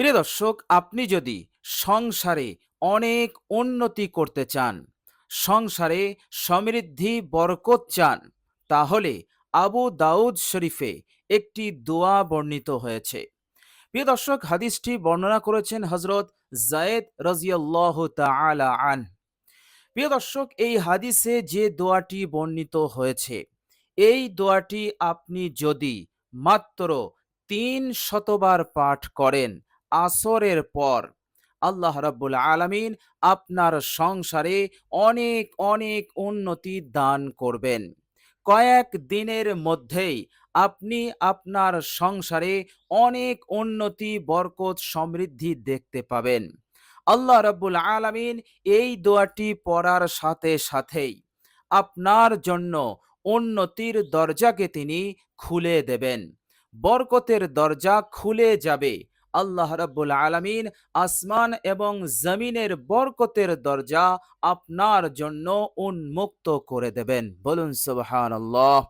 প্রিয় দর্শক, আপনি যদি সংসারে অনেক উন্নতি করতে চান, সংসারে সমৃদ্ধি, বরকত চান, তাহলে আবু দাউদ শরীফে একটি দোয়া বর্ণিত হয়েছে। প্রিয় দর্শক, হাদিসটি বর্ণনা করেছেন হজরত জায়েদ রাজিয়াল্লাহ তাআলা আন প্রিয় দর্শক, এই হাদিসে যে দোয়াটি বর্ণিত হয়েছে, এই দোয়াটি আপনি যদি মাত্র তিন শতবার পাঠ করেন আসরের পর আল্লাহ রাব্বুল আলামিন আপনার সংসারে অনেক অনেক উন্নতি দান করবেন। কয়েক দিনের মধ্যেই আপনি আপনার সংসারে অনেক উন্নতি, বরকত, সমৃদ্ধি দেখতে পাবেন। আল্লাহ রাব্বুল আলামিন এই দোয়াটি পড়ার সাথে সাথেই আপনার জন্য উন্নতির দরজাকে তিনি খুলে দেবেন। বরকতের দরজা খুলে যাবে আল্লাহ রাব্বুল আলামিন আসমান এবং জমিনের বরকতের দরজা আপনার জন্য উন্মুক্ত করে দেবেন। বলুন সুবহানাল্লাহ।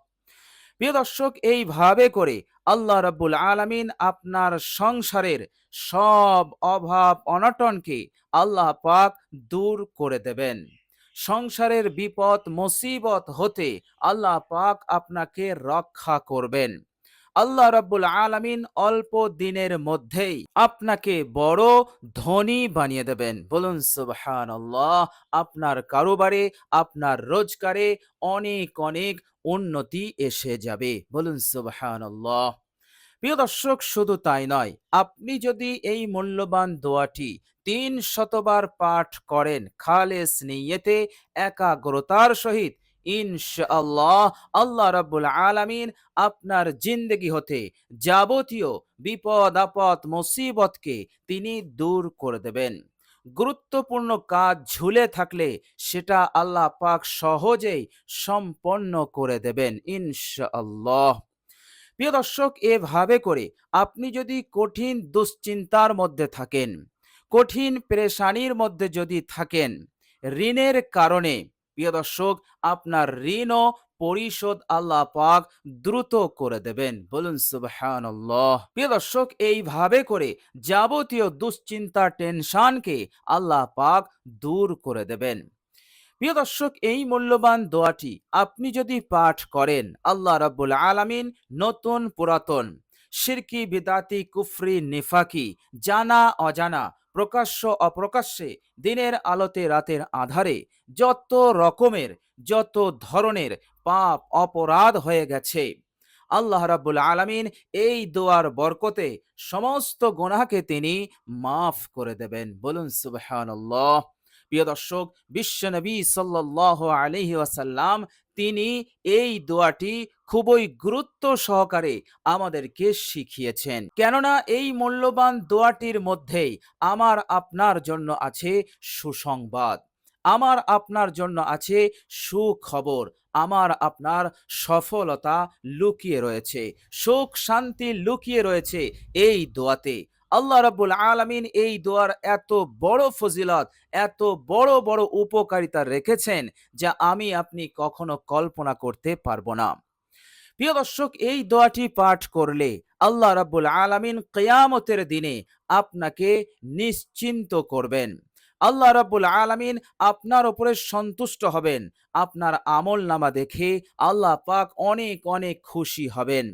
প্রিয় দর্শক, এইভাবে করে আল্লাহ রাব্বুল আলামিন আপনার সংসারের সব অভাব অনটনকে আল্লাহ পাক দূর করে দেবেন। সংসারের বিপদ, মুসিবত হতে আল্লাহ পাক আপনাকে রক্ষা করবেন। আল্লাহ রাব্বুল আলামিন অল্প দিনের মধ্যেই আপনাকে বড় ধনী বানিয়ে দেবেন। বলুন, সুবহানাল্লাহ, আপনার কারোবারে, আপনার রোজগারে অনেক অনেক উন্নতি এসে যাবে। বলুন, সুবহানাল্লাহ। প্রিয় দর্শক, শুধু তাই নয়, আপনি যদি এই মূল্যবান দোয়াটি তিন শতবার পাঠ করেন, খালেস নিয়েতে, একাগ্রতার সহিত ইনশাআল্লাহ আল্লাহ রাব্বুল আলামিন আপনার জিন্দগি হতে যাবতীয় বিপদ, আপদ, মুসিবতকে তিনি দূর করে দেবেন। গুরুত্বপূর্ণ কাজ ঝুলে থাকলে সেটা আল্লাহ পাক সহজেই সম্পন্ন করে দেবেন ইনশাআল্লাহ। প্রিয় দর্শক, এভাবে করে আপনি যদি কঠিন দুশ্চিন্তার মধ্যে থাকেন, কঠিন পেরেশানির মধ্যে যদি থাকেন, ঋণের কারণে প্রিয় দর্শক, আপনার ঋণও পরিশোধ আল্লাহ পাক দ্রুত করে দেবেন। বলুন, সুবহানাল্লাহ। প্রিয় দর্শক, এইভাবে করে যাবতীয় দুশ্চিন্তা, টেনশনকে আল্লাহ পাক দূর করে দেবেন। প্রিয় দর্শক, এই মূল্যবান দোয়াটি আপনি যদি পাঠ করেন, আল্লাহ রাব্বুল আলামিন নতুন পুরাতন শিরকি বিদাতি, কুফরি, নিফাকি জানা অজানা প্রকাশ্য অপ্রকাশ্যে দিনের আলোতে রাতের আধারে যত রকমের, যত ধরনের পাপ অপরাধ হয়ে গেছে। আল্লাহ রাব্বুল আলামিন এই দোয়ার বরকতে সমস্ত গোনাকে তিনি মাফ করে দেবেন। বলুন, সুবহানাল্লাহ। প্রিয় দর্শক বিশ্বনবী সাল্লাহ আলহি ওয়াসাল্লাম তিনি এই দোয়াটি খুবই গুরুত্ব সহকারে আমাদেরকে শিখিয়েছেন। কেননা এই মূল্যবান দোয়াটির মধ্যেই আমার আপনার জন্য আছে সুসংবাদ। আমার আপনার জন্য আছে সুখবর। আমার আপনার সফলতা লুকিয়ে রয়েছে। সুখ শান্তি লুকিয়ে রয়েছে এই দোয়াতে। আল্লাহ রাব্বুল আলামিন এই দোয়ার এত বড় ফজিলত, এত বড় বড় উপকারিতা রেখেছেন যা আমি, আপনি কখনো কল্পনা করতে পারব না। প্রিয় দর্শক, এই দোয়াটি পাঠ করলে আল্লাহ রাব্বুল আলামিন কিয়ামতের দিনে আপনাকে নিশ্চিন্ত করবেন। আল্লাহ রাব্বুল আলামিন আপনার উপরে সন্তুষ্ট হবেন, আপনার আমল নামা দেখে আল্লাহ পাক অনেক অনেক খুশি হবেন।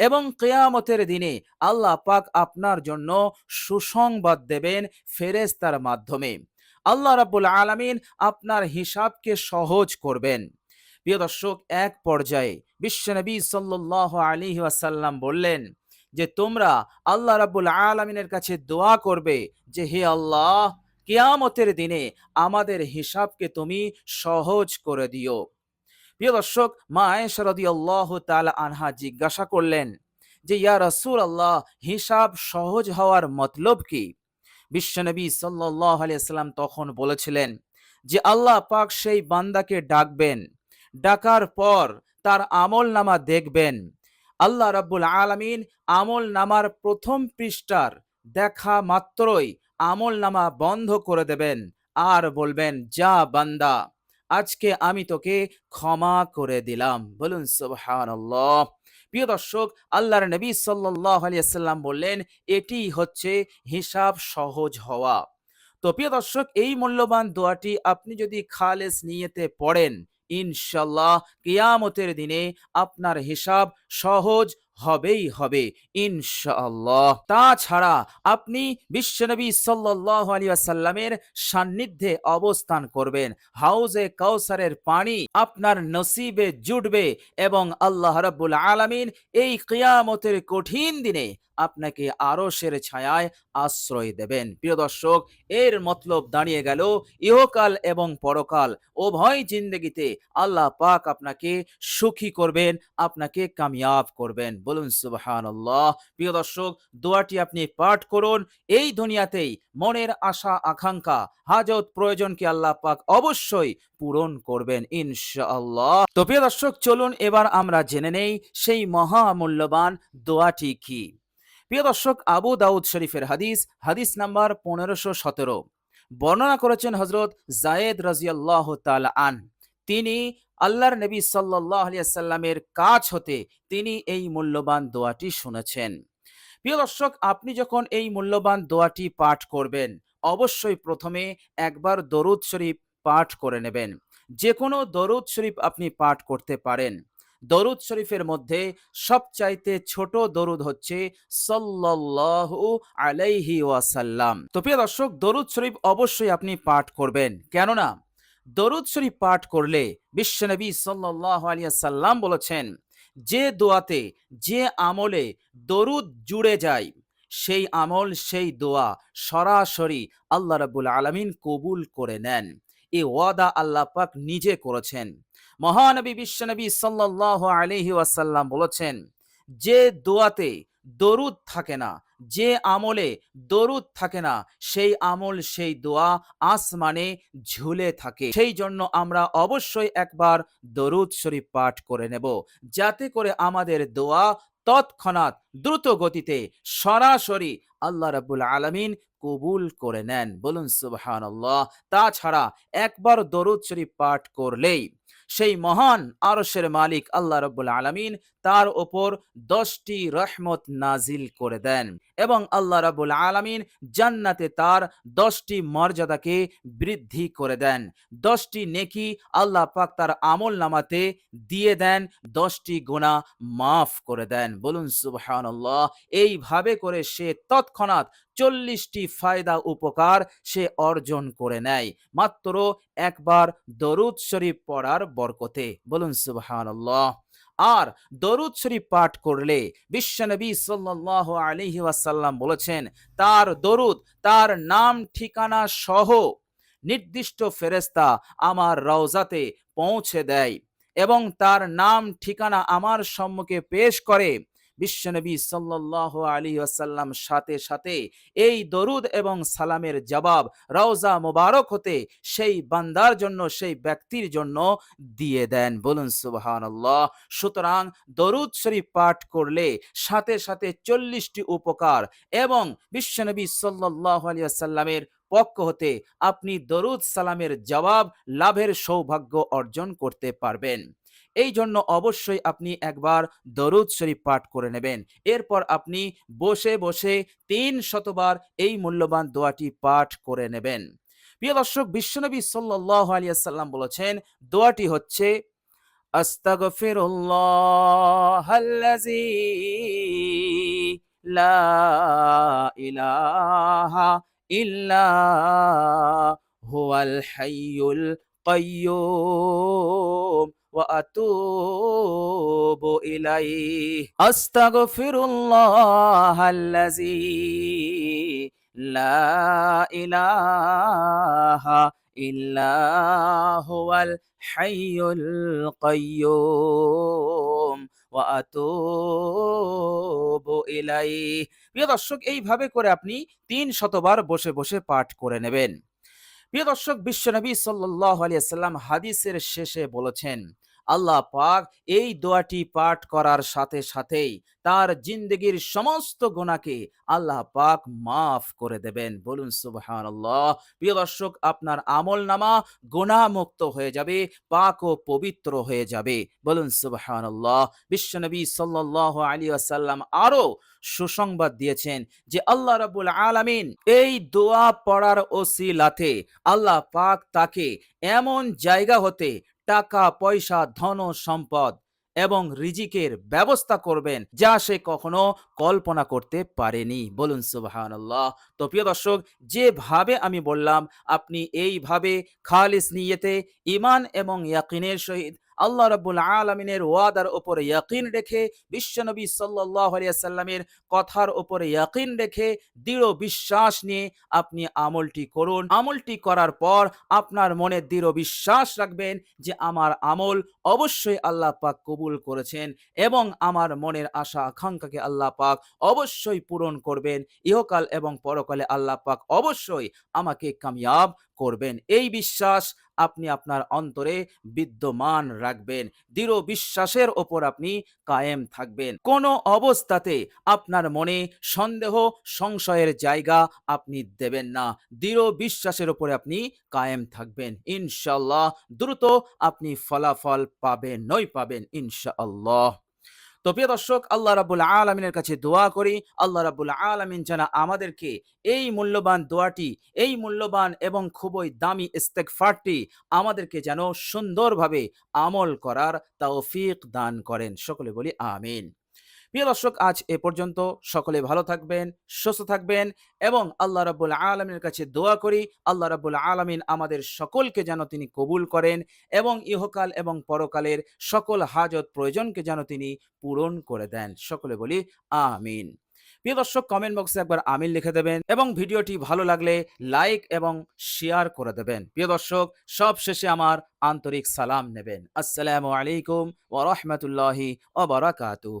এবং কেয়ামতের দিনে আল্লাহ পাক আপনার জন্য সুসংবাদ দেবেন ফেরেস্তার মাধ্যমে। আল্লাহ রাব্বুল আলামিন আপনার হিসাবকে সহজ করবেন। প্রিয় দর্শক, এক পর্যায়ে বিশ্বনবী সাল্লাল্লাহু আলাইহি ওয়াসাল্লাম বললেন যে, তোমরা আল্লাহ রাব্বুল আলামিনের কাছে দোয়া করবে যে, হে আল্লাহ, কেয়ামতের দিনে আমাদের হিসাবকে তুমি সহজ করে দিও। প্রিয় দর্শক, মা আয়েশা রাদিয়াল্লাহু তাআলা আনহা জিজ্ঞাসা করলেন যে, ইয়া রাসূল আল্লাহ হিসাব সহজ হওয়ার মতলব কি? বিশ্বনবী সাল্লাল্লাহু আলাইহি সাল্লাম তখন বলেছিলেন যে, আল্লাহ পাক সেই বান্দাকে ডাকবেন, ডাকার পর তার আমল নামা দেখবেন। আল্লাহ রাব্বুল আলামিন আমল নামার প্রথম পৃষ্ঠার দেখা মাত্রই আমল নামা বন্ধ করে দেবেন আর বলবেন, যা বান্দা আজকে আমি তোকে ক্ষমা করে দিলাম। বলুন, সুবহানাল্লাহ। প্রিয় দর্শক, আল্লাহর নবী সাল্লাহ আলিয়াল্লাম বললেন, এটি হচ্ছে হিসাব সহজ হওয়া। তো প্রিয় দর্শক, এই মূল্যবান দোয়াটি আপনি যদি খালেস নিয়েতে পড়েন ইনশাল্লাহ কিয়ামতের দিনে আপনার হিসাব সহজ হবেই হবে, ইনশাআল্লাহ। তাছাড়া আপনি বিশ্বনবী সাল্লাহ আলী আসাল্লামের সান্নিধ্যে অবস্থান করবেন। হাউজে কাউসারের পানি আপনার নসিবে জুটবে এবং আল্লাহ রাব্বুল আলামিন এই কিয়ামতের কঠিন দিনে আপনাকে আরশের ছায়ায় আশ্রয় দেবেন। প্রিয় দর্শক, এর মতলব দাঁড়িয়ে গেল ইহকাল এবং পরকাল। উভয় জিন্দগিতে আল্লাহ পাক আপনাকে সুখী করবেন, আপনাকে কামিয়াব করবেন। বলুন সুবহান প্রিয় দর্শক, দোয়াটি আপনি পাঠ করুন। এই দুনিয়াতেই মনের আশা, আকাঙ্ক্ষা, হাজত প্রয়োজনকে আল্লাহ পাক অবশ্যই পূরণ করবেন, ইনশাআল্লাহ। তো প্রিয় দর্শক, চলুন এবার আমরা জেনে নেই সেই মহামূল্যবান দোয়াটি কি। প্রিয় দর্শক, আবু দাউদ শরীফের হাদিস হাদিস নাম্বার পনেরোশো সতেরো। বর্ণনা করেছেন হজরত জায়েদ রাজিয়াল্লাহ তাল আন। তিনি আল্লাহর নবী সাল্লাহ আলিয়াল্লামের কাজ হতে তিনি এই মূল্যবান দোয়াটি শুনেছেন। প্রিয় দর্শক, আপনি যখন এই মূল্যবান দোয়াটি পাঠ করবেন, অবশ্যই প্রথমে একবার দরুদ শরীফ পাঠ করে নেবেন। যে কোনো দরুদ শরীফ আপনি পাঠ করতে পারেন। দরুদ শরীফের মধ্যে সবচাইতে ছোট দরুদ হচ্ছে সাল্লাল্লাহু আলাইহি ওয়াসাল্লাম। তো প্রিয় দর্শক, দরুদ শরীফ অবশ্যই আপনি পাঠ করবেন। কেননা দরুদ শরীফ পাঠ করলে বিশ্বনবী সাল্লাল্লাহু আলাইহি সাল্লাম বলেছেন, যে দোয়াতে, যে আমলে দরুদ জুড়ে যায়, সেই আমল, সেই দোয়া সরাসরি আল্লাহ রাবুল আলমিন কবুল করে নেন। এ ওয়াদা আল্লাহ পাক নিজে করেছেন। মহানবী বিশ্বনবী সাল্লাহ আলহি বলেছেন, যে দোয়াতে দরুদ থাকে না, যে আমলে দরুদ থাকে না, সেই আমল, সেই দোয়া আসমানে ঝুলে থাকে। সেই জন্য আমরা অবশ্যই একবার দরুদ শরীফ পাঠ করে নেব, যাতে করে আমাদের দোয়া তৎক্ষণাৎ দ্রুত গতিতে সরাসরি আল্লাহ রাবুল আলমিন কবুল করে নেন। বলুন সুবহান তাছাড়া একবার দরুদ শরীফ পাঠ করলেই সেই মহান আরশের মালিক আল্লাহ রব্বুল আলমিন তার ওপর দশটি রহমত নাজিল করে দেন এবং আল্লাহ রাবুল আলমিন জান্নাতে তার দশটি মর্যাদাকে বৃদ্ধি করে দেন। দশটি নেকি আল্লাহ পাক তার আমল নামাতে দিয়ে দেন, দশটি গোনা মাফ করে দেন। বলুন সুবহান এইভাবে করে সে তৎক্ষণাৎ চল্লিশটি ফায়দা উপকার সে অর্জন করে নেয়। মাত্র একবার দরুদ শরীফ পড়ার বরকতে। বলুন সুবহান আর দরুদ শরীফ পাঠ করলে বিশ্বনবী সাল্লাহ আলহি ওয়াসাল্লাম বলেছেন, তার দরুদ, তার নাম ঠিকানা সহ নির্দিষ্ট ফেরেস্তা আমার রওজাতে পৌঁছে দেয় এবং তার নাম ঠিকানা আমার সম্মুখে পেশ করে। বিশ্বনবী সাল্লাহ আলী আসাল্লাম সাথে সাথে এই দরুদ এবং সালামের জবাব, রওজা মুবারক হতে সেই বান্দার জন্য, সেই ব্যক্তির জন্য দিয়ে দেন। বলুন সুবাহান সুতরাং দরুদ শরীফ পাঠ করলে সাথে সাথে চল্লিশটি উপকার এবং বিশ্বনবী সাল্লাহ আলী আসাল্লামের পক্ষ হতে আপনি দরুদ সালামের জবাব লাভের সৌভাগ্য অর্জন করতে পারবেন। এই জন্য অবশ্যই আপনি একবার দরুদ শরীফ পাঠ করে নেবেন। এরপর আপনি বসে বসে তিন শতবার এই মূল্যবান দোয়াটি পাঠ করে নেবেন। প্রিয় দর্শক, বিশ্বনবী সাল্লাহ আলিয়াল্লাম বলেছেন, দোয়াটি হচ্ছে লা ইলাহা ইল্লা হুয়াল হাইয়ুল কাইয়্যুম وأتوب إليه أستغفر الله الذي لا إله إلا هو الحي القيوم وأتوب إليه প্রিয় দর্শক এইভাবে করে আপনি তিন শতবার বসে বসে পাঠ করে নেবেন প্রিয় দর্শক বিশ্বনবী সাল্লাহ আলিয়া সাল্লাম হাদিসের শেষে বলেছেন আল্লাহ পাক এই দোয়াটি পাঠ করার সাথে সাথেই তার জিন্দগির সমস্ত গুণাকে আল্লাহ পাক মাফ করে দেবেন। বলুন, সুবহানাল্লাহ। প্রিয় দর্শক, আপনার আমল নামা গুণামুক্ত হয়ে যাবে, পাক ও পবিত্র হয়ে যাবে। বলুন, সুবহানাল্লাহ। বিশ্বনবী সাল্লাল্লাহু আলী ওয়াসাল্লাম আরও সুসংবাদ দিয়েছেন যে, আল্লাহ রাব্বুল আলামিন এই দোয়া পড়ার ওসিলাতে আল্লাহ পাক তাকে এমন জায়গা হতে টাকা, পয়সা, ধন, সম্পদ এবং রিজিকের ব্যবস্থা করবেন যা সে কখনো কল্পনা করতে পারেনি। বলুন সুবাহান তো প্রিয় দর্শক, যেভাবে আমি বললাম, আপনি এইভাবে খালিস নিয়েতে ইমান এবং ইয়াকিনের সহিত আল্লাহ রাব্বুল আলামিনের ওয়াদার উপরে ইয়াকিন রেখে বিশ্বনবী আলাইহি সাল্লামের কথার উপরে ইয়াকিন রেখে দৃঢ় বিশ্বাস নিয়ে আপনি আমলটি করুন। আমলটি করার পর আপনার মনে দৃঢ় বিশ্বাস রাখবেন যে আমার আমল অবশ্যই আল্লাহ পাক কবুল করেছেন এবং আমার মনের আশা আকাঙ্ক্ষাকে আল্লাহ পাক অবশ্যই পূরণ করবেন। ইহকাল এবং পরকালে আল্লাহ পাক অবশ্যই আমাকে কামিয়াব করবেন। এই বিশ্বাস আপনি আপনার অন্তরে বিদ্যমান রাখবেন। দৃঢ় বিশ্বাসের ওপর আপনি কায়েম থাকবেন। কোনো অবস্থাতে আপনার মনে সন্দেহ, সংশয়ের জায়গা আপনি দেবেন না। দৃঢ় বিশ্বাসের উপরে আপনি কায়েম থাকবেন। ইনশাল্লাহ দ্রুত আপনি ফলাফল পাবেন, নই পাবেন, ইনশাআল্লাহ। তো প্রিয় দর্শক, আল্লাহ রাবুল আলমিনের কাছে দোয়া করি। আল্লাহ রাবুল আলমিন যেন আমাদেরকে এই মূল্যবান দোয়াটি, এই মূল্যবান এবং খুবই দামি ইস্তেকফারটি আমাদেরকে যেন সুন্দরভাবে আমল করার তৌফিক দান করেন। সকলে বলি আমিন। প্রিয় দর্শক, আজ এ পর্যন্ত। সকলে ভালো থাকবেন, সুস্থ থাকবেন এবং আল্লাহ রাবুল আলমিনের কাছে দোয়া করি, আল্লাহ রাবুল আলমিন আমাদের সকলকে যেন তিনি কবুল করেন এবং ইহকাল এবং পরকালের সকল হাজত প্রয়োজনকে যেন তিনি পূরণ করে দেন। সকলে বলি, আমিন। প্রিয় দর্শক কমেন্ট বক্সে একবার আমিন লিখে দেবেন এবং ভিডিওটি ভালো লাগলে লাইক এবং শেয়ার করে দেবেন। প্রিয় দর্শক সব শেষে আমার আন্তরিক সালাম নেবেন। আসসালামু আলাইকুম ওয়া রাহমাতুল্লাহি ওয়া বারাকাতুহু।